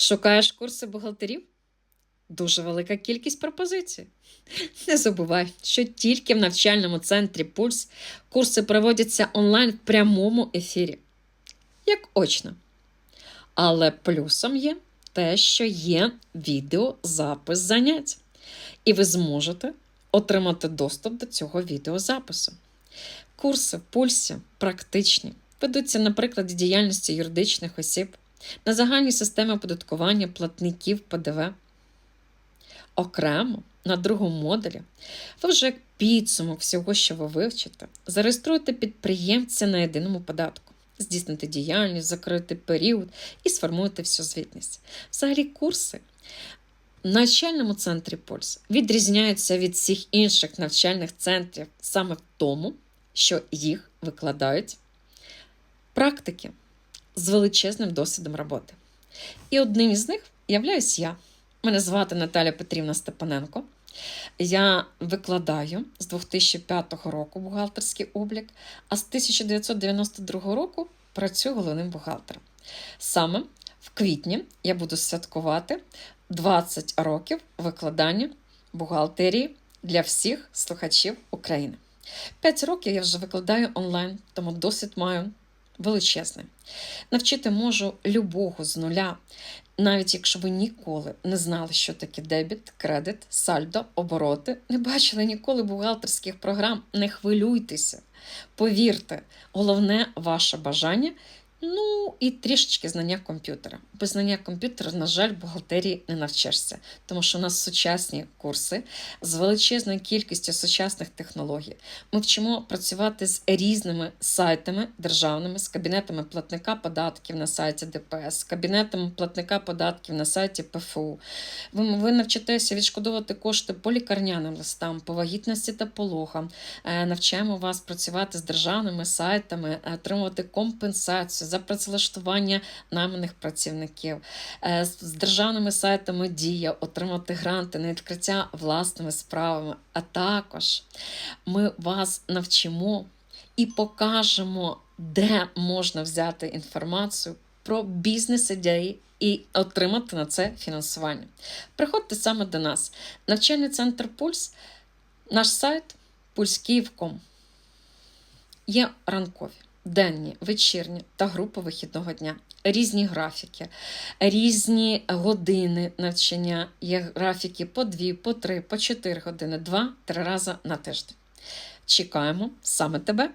Шукаєш курси бухгалтерів? Дуже велика кількість пропозицій. Не забувай, що тільки в навчальному центрі Пульс курси проводяться онлайн в прямому ефірі, як очно. Але плюсом є те, що є відеозапис занять, і ви зможете отримати доступ до цього відеозапису. Курси в пульсі практичні, ведуться на прикладі діяльності юридичних осіб, на загальній системі оподаткування платників ПДВ. Окремо на другому модулі ви вже як підсумок всього, що ви вивчите, зареєструєте підприємця на єдиному податку, здійсните діяльність, закрити період і сформуєте всю звітність. Взагалі, курси в навчальному центрі Пульс відрізняються від всіх інших навчальних центрів саме в тому, що їх викладають практики з величезним досвідом роботи. І одним із них являюсь я. Мене звати Наталя Петрівна Степаненко. Я викладаю з 2005 року бухгалтерський облік, а з 1992 року працюю головним бухгалтером. Саме в квітні я буду святкувати 20 років викладання бухгалтерії для всіх слухачів України. 5 років я вже викладаю онлайн, тому досвід маю величезний. Навчити можу любого з нуля, навіть якщо ви ніколи не знали, що таке дебіт, кредит, сальдо, обороти, не бачили ніколи бухгалтерських програм, не хвилюйтеся. Повірте, головне ваше бажання. Ну і трішечки знання комп'ютера. Без знання комп'ютера, на жаль, бухгалтерії не навчишся, тому що у нас сучасні курси з величезною кількістю сучасних технологій. Ми вчимо працювати з різними сайтами державними, з кабінетами платника податків на сайті ДПС, з кабінетами платника податків на сайті ПФУ. Ви, ви навчитеся відшкодовувати кошти по лікарняним листам, по вагітності та пологам. Е, Навчаємо вас працювати з державними сайтами, е, отримувати компенсацію за працевлаштування найманих працівників, е, з державними сайтами Дія, отримати гранти на відкриття власними справами. А також ми вас навчимо і покажемо, де можна взяти інформацію про бізнес-ідеї і отримати на це фінансування. Приходьте саме до нас. Навчальний центр Пульс, наш сайт pulskиїв.com. Є ранкові, денні, вечірні та групи вихідного дня. Різні графіки, різні години навчання. Є графіки по 2, по 3, по 4 години, 2-3 рази на тиждень. Чекаємо саме тебе.